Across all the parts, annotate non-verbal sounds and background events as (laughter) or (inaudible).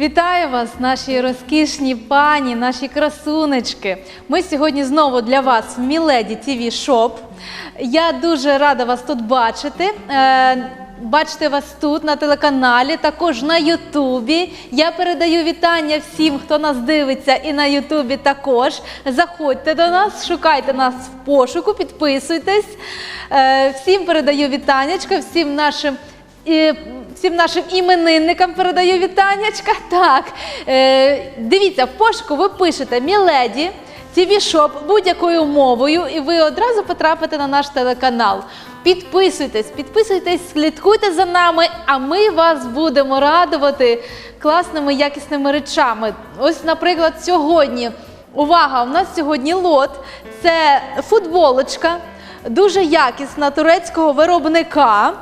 Вітаю вас, наші розкішні пані, наші красунечки. Ми сьогодні знову для вас в Міледі ТВ Шоп. Я дуже рада вас тут бачити. Е, Бачити вас тут на телеканалі, також на Ютубі. Я передаю вітання всім, хто нас дивиться, і на Ютубі також. Заходьте до нас, шукайте нас в пошуку, підписуйтесь. Е, Всім передаю вітаннячка, всім нашим всім нашим іменинникам передаю вітаннячка. Так, е, дивіться, в пошуку ви пишете Міледі, Shop будь-якою мовою, і ви одразу потрапите на наш телеканал. Підписуйтесь, підписуйтесь, слідкуйте за нами, а ми вас будемо радувати класними якісними речами. Ось, наприклад, сьогодні. Увага! У нас сьогодні лот. Це футболочка, дуже якісна турецького виробника.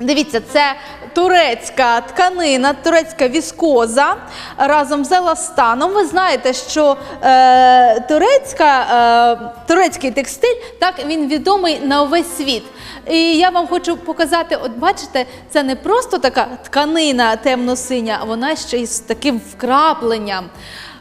Дивіться, це турецька тканина, турецька віскоза разом з еластаном. Ви знаєте, що е, турецька, е, турецький текстиль так він відомий на увесь світ. І я вам хочу показати: от бачите, це не просто така тканина темно-синя, вона ще й з таким вкрапленням.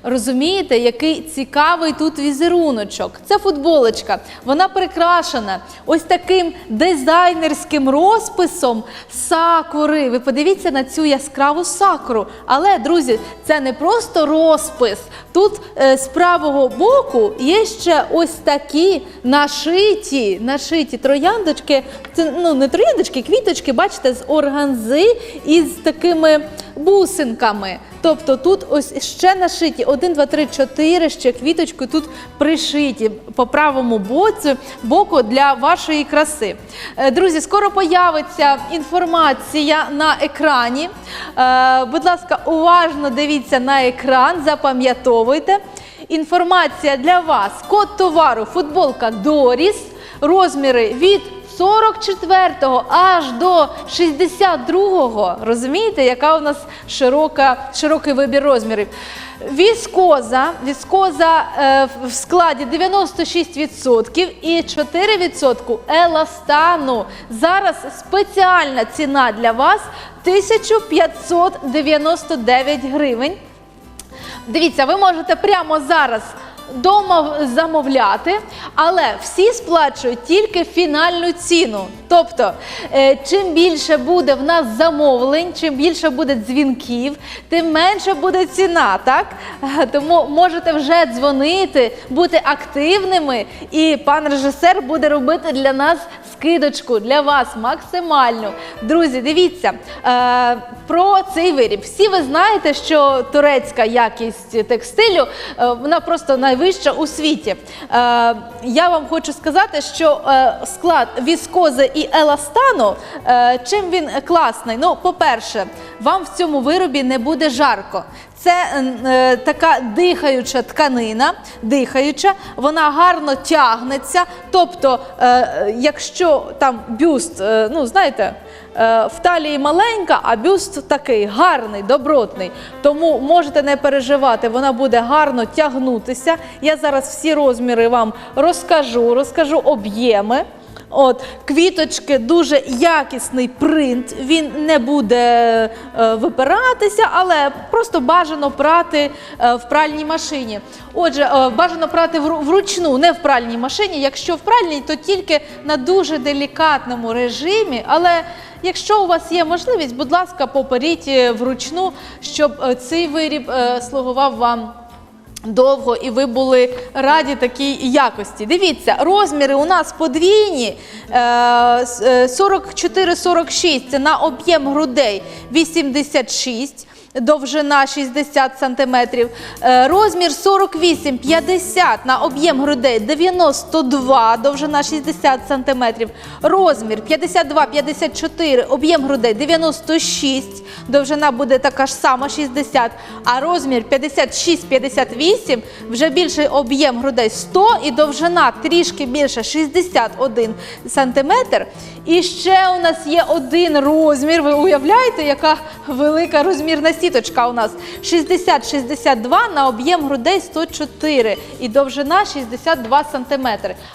Розумієте, який цікавий тут візеруночок. Це футболочка. Вона прикрашена ось таким дизайнерським розписом сакури. Ви подивіться на цю яскраву сакуру. Але, друзі, це не просто розпис. Тут е, з правого боку є ще ось такі нашиті, нашиті трояндочки. Це ну не трояндочки, квіточки, бачите, з органзи із такими бусинками. Тобто тут ось ще нашиті 1, 2, 3, 4 ще квіточки тут пришиті по правому боці, боку для вашої краси. Е, Друзі, скоро появиться інформація на екрані. Е, Будь ласка, уважно дивіться на екран, запам'ятовуйте. Інформація для вас. Код товару футболка Доріс, розміри від 44-го аж до 62-го. Розумієте, яка у нас широка, широкий вибір розмірів. Віскоза, віскоза е, в складі 96% і 4% еластану. Зараз спеціальна ціна для вас 1599 гривень. Дивіться, ви можете прямо зараз дома замовляти, але всі сплачують тільки фінальну ціну. Тобто, е, чим більше буде в нас замовлень, чим більше буде дзвінків, тим менше буде ціна. Так Е, тому можете вже дзвонити, бути активними, і пан режисер буде робити для нас скидочку для вас максимальну. Друзі, дивіться е, про цей виріб. Всі ви знаєте, що турецька якість текстилю е, вона просто найвища у світі. Е, я вам хочу сказати, що е, склад віскози і еластану, е, чим він класний. Ну, по-перше, вам в цьому виробі не буде жарко. Це е, така дихаюча тканина, дихаюча, вона гарно тягнеться. Тобто, е, якщо там бюст, е, ну знаєте, е, в талії маленька, а бюст такий гарний, добротний. Тому можете не переживати, вона буде гарно тягнутися. Я зараз всі розміри вам розкажу, розкажу об'єми. От квіточки, дуже якісний принт. Він не буде е, випиратися, але просто бажано прати е, в пральній машині. Отже, е, бажано прати вру- вручну, не в пральній машині. Якщо в пральній, то тільки на дуже делікатному режимі. Але якщо у вас є можливість, будь ласка, поперіть е, вручну, щоб е, цей виріб е, слугував вам довго і ви були раді такій якості. Дивіться, розміри у нас подвійні е, с- е, 44-46 це на об'єм грудей 86. Довжина 60 см, розмір 48-50 на об'єм грудей 92, довжина 60 см, розмір 52-54, об'єм грудей 96, довжина буде така ж сама 60, а розмір 56-58, вже більший об'єм грудей 100 і довжина трішки більше 61 см. І ще у нас є один розмір. Ви уявляєте, яка велика розмірна сіточка у нас 60-62 на об'єм грудей 104 і довжина 62 см.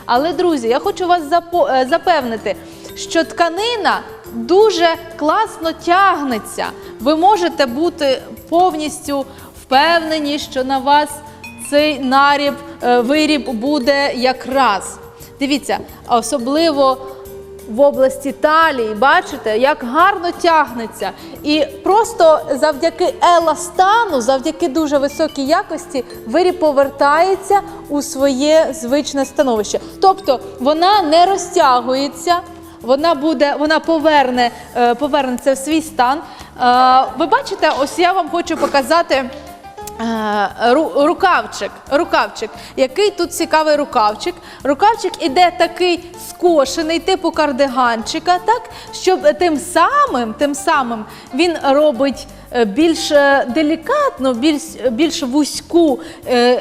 Але, друзі, я хочу вас е, запевнити, що тканина дуже класно тягнеться. Ви можете бути повністю впевнені, що на вас цей наріб, е, виріб буде якраз. Дивіться, особливо в області талії, бачите, як гарно тягнеться. І просто завдяки еластану, завдяки дуже високій якості, виріб повертається у своє звичне становище. Тобто вона не розтягується, вона буде, вона поверне, е, повернеться в свій стан. Е, Ви бачите, ось я вам хочу показати. Е, ру- Рукавчик, рукавчик. Який тут цікавий рукавчик? Рукавчик іде такий скошений, типу кардиганчика, так? Щоб тим самим, тим самим він робить е, більш е, делікатну, більш, більш вузьку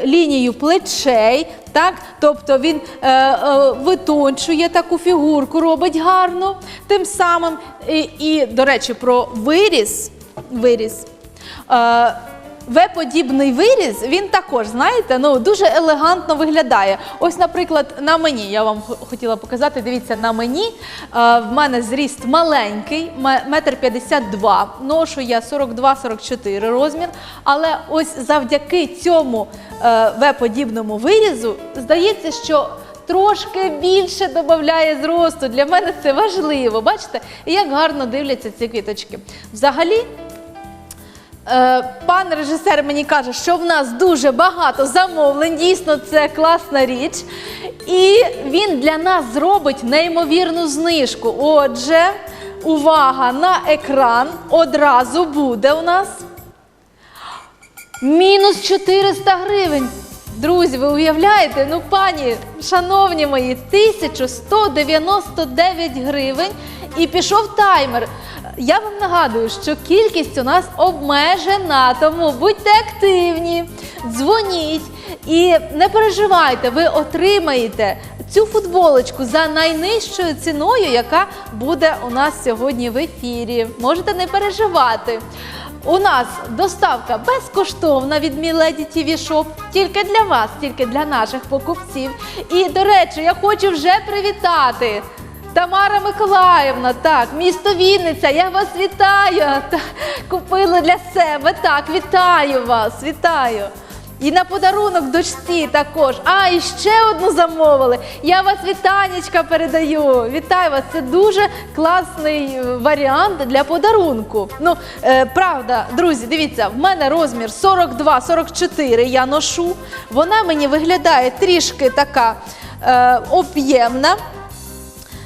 лінію плечей. Так? Тобто він е, е, витончує таку фігурку, робить гарно. Тим самим, і, і до речі, про виріс. виріс. Е, В-подібний виріз, він також, знаєте, ну дуже елегантно виглядає. Ось, наприклад, на мені, я вам хотіла показати, дивіться, на мені е, в мене зріст маленький, ме- метр п'ятдесят два, ношу я 42-44 розмір, але ось завдяки цьому е, В-подібному вирізу, здається, що трошки більше додає зросту. Для мене це важливо. Бачите, як гарно дивляться ці квіточки. Взагалі, Пан режисер мені каже, що в нас дуже багато замовлень. Дійсно, це класна річ. І він для нас зробить неймовірну знижку. Отже, увага на екран одразу буде у нас мінус 400 гривень. Друзі, ви уявляєте? Ну, пані, шановні мої, 1199 гривень і пішов таймер. Я вам нагадую, що кількість у нас обмежена, тому будьте активні, дзвоніть і не переживайте, ви отримаєте цю футболочку за найнижчою ціною, яка буде у нас сьогодні в ефірі. Можете не переживати. У нас доставка безкоштовна від Міледі TV Shop, тільки для вас, тільки для наших покупців. І, до речі, я хочу вже привітати. Тамара Миколаївна, так, місто Вінниця, я вас вітаю. Та, купили для себе. Так, вітаю вас, вітаю. І на подарунок дочці також. А, і ще одну замовили. Я вас вітанечка передаю. Вітаю вас. Це дуже класний е, варіант для подарунку. Ну, е, правда, друзі, дивіться, в мене розмір 42-44 я ношу. Вона мені виглядає трішки така е, об'ємна.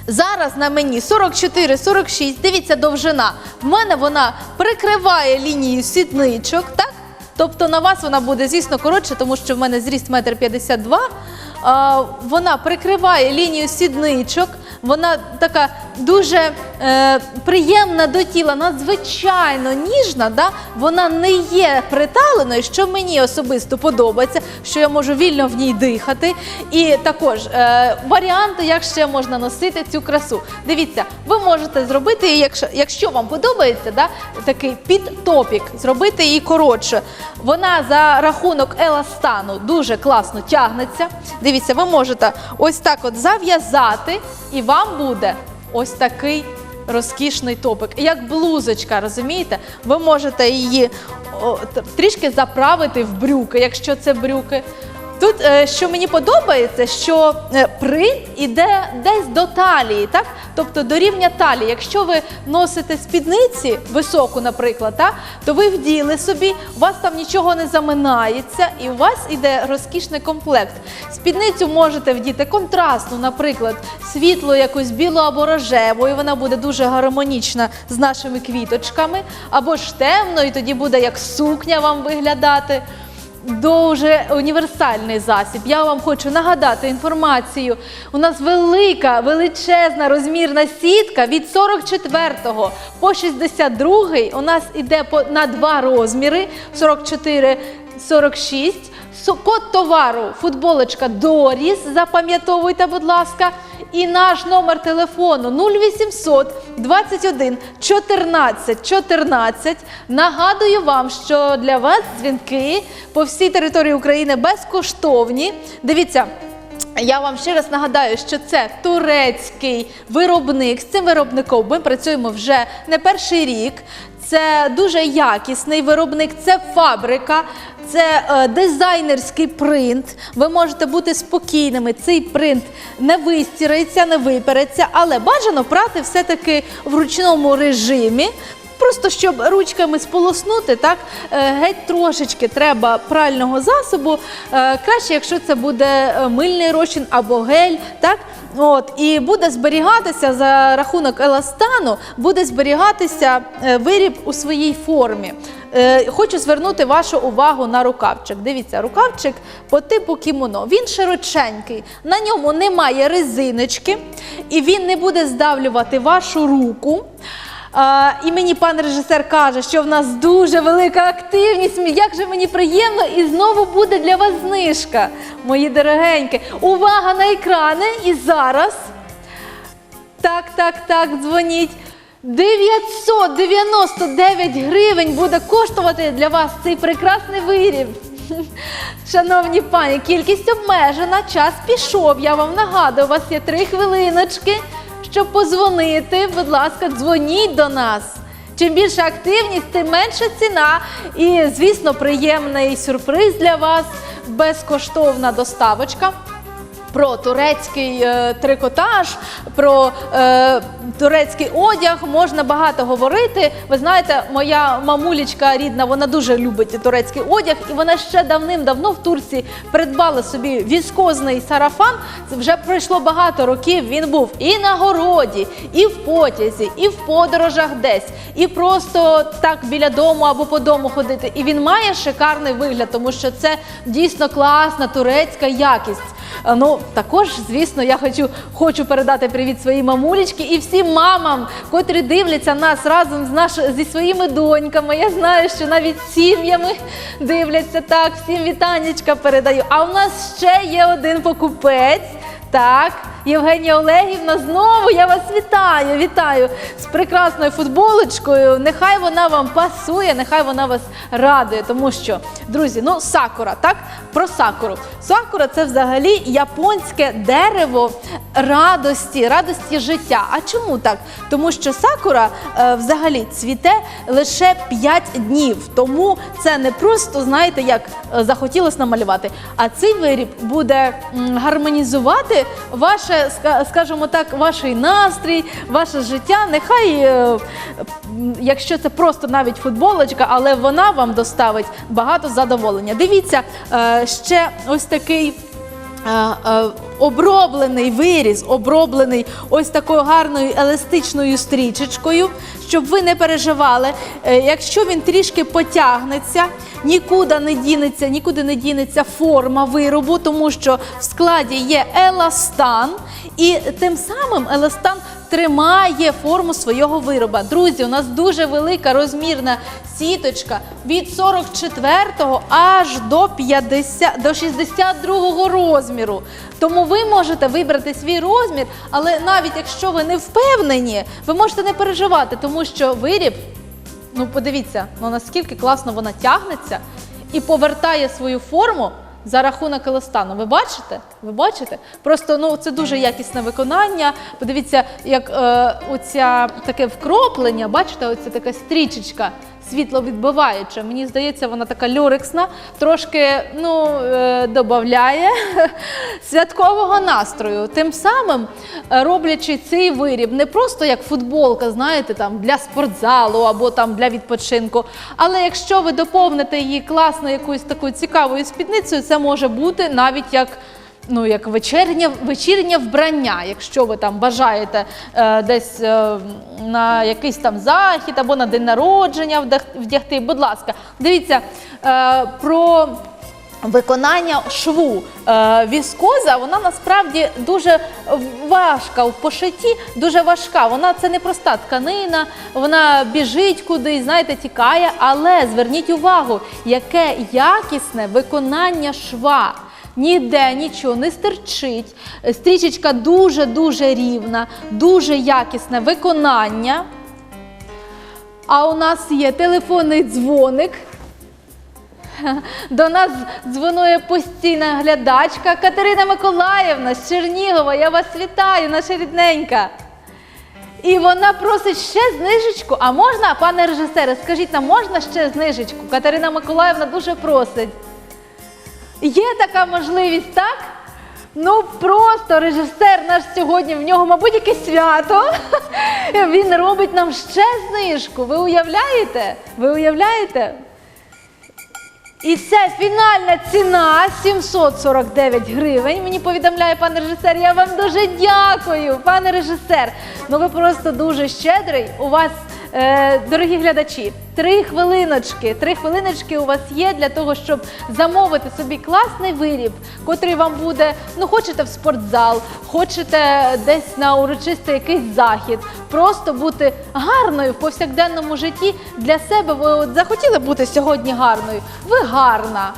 Зараз на мені 44-46, дивіться довжина. В мене вона прикриває лінію сідничок, так? Тобто на вас вона буде, звісно, коротше, тому що в мене зріст 1,52 м. Вона прикриває лінію сідничок, вона така дуже е, приємна до тіла, надзвичайно ніжна. Да? Вона не є приталеною, що мені особисто подобається, що я можу вільно в ній дихати. І також е, варіанти, як ще можна носити цю красу. Дивіться, ви можете зробити її, якщо, якщо вам подобається, да, такий підтопік, зробити її коротше. Вона за рахунок еластану дуже класно тягнеться. Дивіться, ви можете ось так от зав'язати, і вам буде ось такий розкішний топик. Як блузочка, розумієте? Ви можете її трішки заправити в брюки, якщо це брюки. Тут, е, що мені подобається, що е, принт іде десь до талії, так? Тобто до рівня талії. Якщо ви носите спідниці високу, наприклад, так? то ви вділи собі, у вас там нічого не заминається, і у вас іде розкішний комплект. Спідницю можете вдіти контрастну, наприклад, світло якусь білу або рожеву, і вона буде дуже гармонічна з нашими квіточками, або ж темно, і тоді буде як сукня вам виглядати. Дуже універсальний засіб. Я вам хочу нагадати інформацію. У нас велика, величезна розмірна сітка від 44 по 62 у нас іде на два розміри 44 46. Код товару футболочка Доріс, запам'ятовуйте, будь ласка. І наш номер телефону 0800 21 14 14. Нагадую вам, що для вас дзвінки по всій території України безкоштовні. Дивіться. Я вам ще раз нагадаю, що це турецький виробник. З цим виробником ми працюємо вже не перший рік. Це дуже якісний виробник, це фабрика, це е, дизайнерський принт. Ви можете бути спокійними. Цей принт не вистірається, не випереться, але бажано прати все-таки в ручному режимі. Просто щоб ручками сполоснути, так е, геть трошечки треба прального засобу. Е, Краще, якщо це буде е, мильний розчин або гель, так от і буде зберігатися за рахунок еластану, буде зберігатися виріб у своїй формі. Хочу звернути вашу увагу на рукавчик. Дивіться, рукавчик по типу кімоно. Він широченький, на ньому немає резиночки, і він не буде здавлювати вашу руку. І мені пан режисер каже, що в нас дуже велика активність. Як же мені приємно, і знову буде для вас знижка, мої дорогенькі. Увага на екрани! І зараз. Так, так, так, дзвоніть. 999 гривень буде коштувати для вас цей прекрасний виріб. (laughs) Шановні пані, кількість обмежена, час пішов. Я вам нагадую, у вас є три хвилиночки, щоб позвонити. Будь ласка, дзвоніть до нас. Чим більша активність, тим менша ціна. І, звісно, приємний сюрприз для вас безкоштовна доставочка про турецький е, трикотаж, про е, турецький одяг можна багато говорити. Ви знаєте, моя мамулічка рідна, вона дуже любить турецький одяг, і вона ще давним-давно в Турції придбала собі віскозний сарафан. Вже пройшло багато років. Він був і на городі, і в потязі, і в подорожах десь, і просто так біля дому або по дому ходити. І він має шикарний вигляд, тому що це дійсно класна турецька якість. Е, Ну, також, звісно, я хочу, хочу передати привіт своїй мамулечці і всім мамам, котрі дивляться нас разом з наш, зі своїми доньками. Я знаю, що навіть сім'ями дивляться так. Всім вітанечка передаю. А у нас ще є один покупець. Так, Євгенія Олегівна, знову я вас вітаю, вітаю з прекрасною футболочкою. Нехай вона вам пасує, нехай вона вас радує. Тому що, друзі, ну сакура, так? Про сакуру. Сакура це взагалі японське дерево радості, радості життя. А чому так? Тому що сакура е, взагалі цвіте лише 5 днів. Тому це не просто, знаєте, як е, захотілося намалювати, а цей виріб буде гармонізувати ваше, ска- скажімо так, ваш настрій, ваше життя. Нехай, е, якщо це просто навіть футболочка, але вона вам доставить багато задоволення. Дивіться, е, ще ось такий. Оброблений виріз, оброблений ось такою гарною еластичною стрічечкою, щоб ви не переживали. Е, Якщо він трішки потягнеться, нікуди не дінеться, нікуди не дінеться форма виробу, тому що в складі є еластан, і тим самим еластан тримає форму свого вироба. Друзі, у нас дуже велика розмірна сіточка від 44 аж до 50, до 62 розміру. Тому ви можете вибрати свій розмір, але навіть якщо ви не впевнені, ви можете не переживати, тому що виріб, ну подивіться, ну наскільки класно вона тягнеться і повертає свою форму. За рахунок еластану. Ви бачите? Ви бачите? Просто ну це дуже якісне виконання. Подивіться, як е, оця таке вкроплення, бачите, оця така стрічечка світло відбиваюча. Мені здається, вона така люрексна, трошки ну, е, додає (laughs) святкового настрою. Тим самим е, роблячи цей виріб не просто як футболка, знаєте, там для спортзалу або там для відпочинку. Але якщо ви доповните її класно якоюсь такою цікавою спідницею, це може бути навіть як. Ну, як вечірнє, вечірнє вбрання, якщо ви там бажаєте е, десь е, на якийсь там захід або на день народження вдягти, будь ласка, дивіться е, про виконання шву. Е, віскоза, вона насправді дуже важка в пошитті, дуже важка. Вона це не проста тканина, вона біжить кудись, знаєте, тікає. Але зверніть увагу, яке якісне виконання шва. Ніде нічого не стирчить. Стрічечка дуже-дуже рівна, дуже якісне виконання. А у нас є телефонний дзвоник. До нас дзвонує постійна глядачка Катерина Миколаївна з Чернігова. Я вас вітаю, наша рідненька. І вона просить ще знижечку. А можна, пане режисере, скажіть нам, можна ще знижечку? Катерина Миколаївна дуже просить. Є така можливість, так? Ну просто режисер наш сьогодні, в нього, мабуть, якесь свято. (laughs) Він робить нам ще знижку. Ви уявляєте? Ви уявляєте? І це фінальна ціна 749 гривень. Мені повідомляє пан режисер. Я вам дуже дякую, пане режисер. Ну ви просто дуже щедрий. У вас, дорогі глядачі, три хвилиночки. Три хвилиночки у вас є для того, щоб замовити собі класний виріб, котрий вам буде. Ну, хочете в спортзал, хочете десь на урочистий якийсь захід. Просто бути гарною в повсякденному житті для себе. Ви от захотіли бути сьогодні гарною. Ви гарна.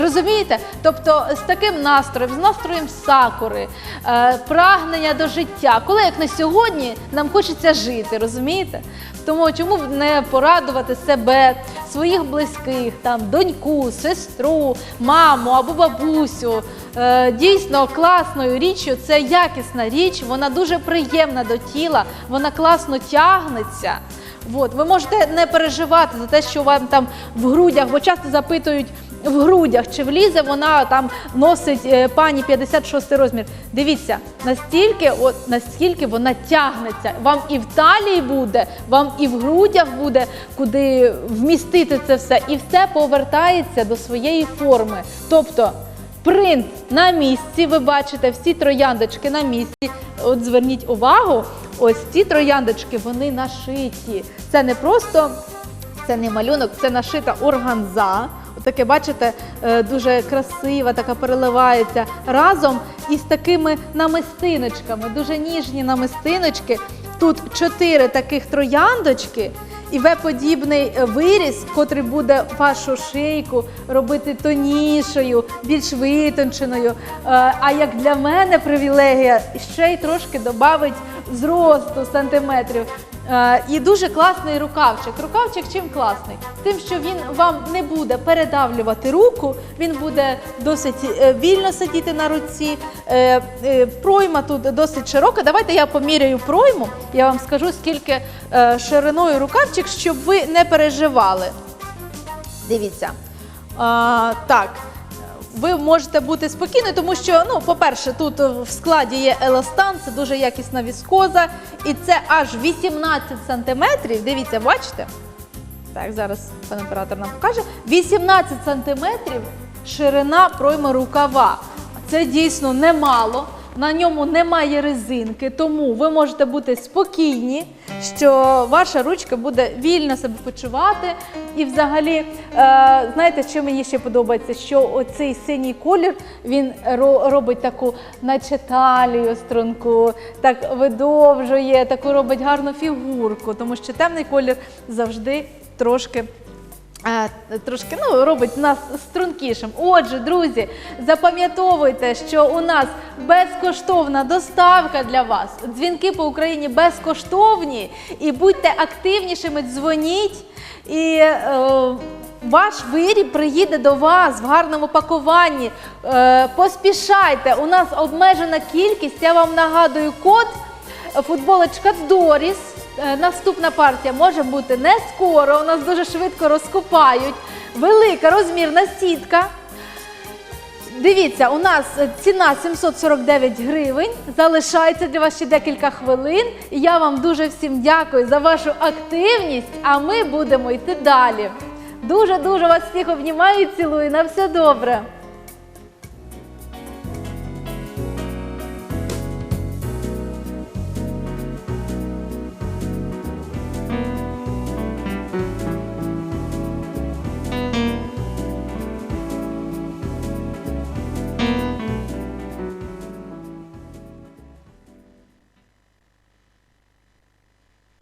Розумієте? Тобто з таким настроєм, з настроєм сакури, е, прагнення до життя, коли як на сьогодні нам хочеться жити, розумієте? Тому чому б не порадувати себе, своїх близьких, там доньку, сестру, маму або бабусю. Е, дійсно класною річчю це якісна річ, вона дуже приємна до тіла, вона класно тягнеться. От, ви можете не переживати за те, що вам там в грудях, бо часто запитують в грудях, чи влізе вона там носить е, пані 56 розмір. Дивіться, настільки, от наскільки вона тягнеться. Вам і в талії буде, вам і в грудях буде, куди вмістити це все, і все повертається до своєї форми. Тобто принт на місці, ви бачите, всі трояндочки на місці. От зверніть увагу, ось ці трояндочки, вони нашиті. Це не просто це не малюнок, це нашита органза. Таке, бачите, е, дуже красива, така переливається разом із такими намистиночками, дуже ніжні намистиночки. Тут чотири таких трояндочки, і В-подібний виріз, котрий буде вашу шийку робити тонішою, більш витонченою. Е, А як для мене привілегія, ще й трошки додавить зросту сантиметрів. Е, І дуже класний рукавчик. Рукавчик чим класний? Тим, що він вам не буде передавлювати руку, він буде досить е, вільно сидіти на руці. Е, Пройма тут досить широка. Давайте я поміряю пройму. Я вам скажу, скільки шириною рукавчик, щоб ви не переживали. Дивіться. А, так. Ви можете бути спокійні, тому що, ну, по-перше, тут в складі є еластан, це дуже якісна віскоза, і це аж 18 сантиметрів. Дивіться, бачите? Так, зараз пан оператор нам покаже. 18 сантиметрів ширина пройми рукава. Це дійсно немало. На ньому немає резинки, тому ви можете бути спокійні, що ваша ручка буде вільно себе почувати. І взагалі, е, знаєте, що мені ще подобається? Що оцей синій колір він ро- робить таку, наче талію струнку, так видовжує, таку робить гарну фігурку, тому що темний колір завжди трошки. Трошки ну, робить нас стрункішим. Отже, друзі, запам'ятовуйте, що у нас безкоштовна доставка для вас. Дзвінки по Україні безкоштовні. І будьте активнішими, дзвоніть. І е, ваш виріб приїде до вас в гарному пакуванні. Е, поспішайте, у нас обмежена кількість. Я вам нагадую код футболочка Доріс. Е, Наступна партія може бути не скоро. У нас дуже швидко розкупають. Велика розмірна сітка. Дивіться, у нас ціна 749 гривень. Залишається для вас ще декілька хвилин. Я вам дуже всім дякую за вашу активність. А ми будемо йти далі. Дуже дуже вас всіх обнімаю і цілую. На все добре.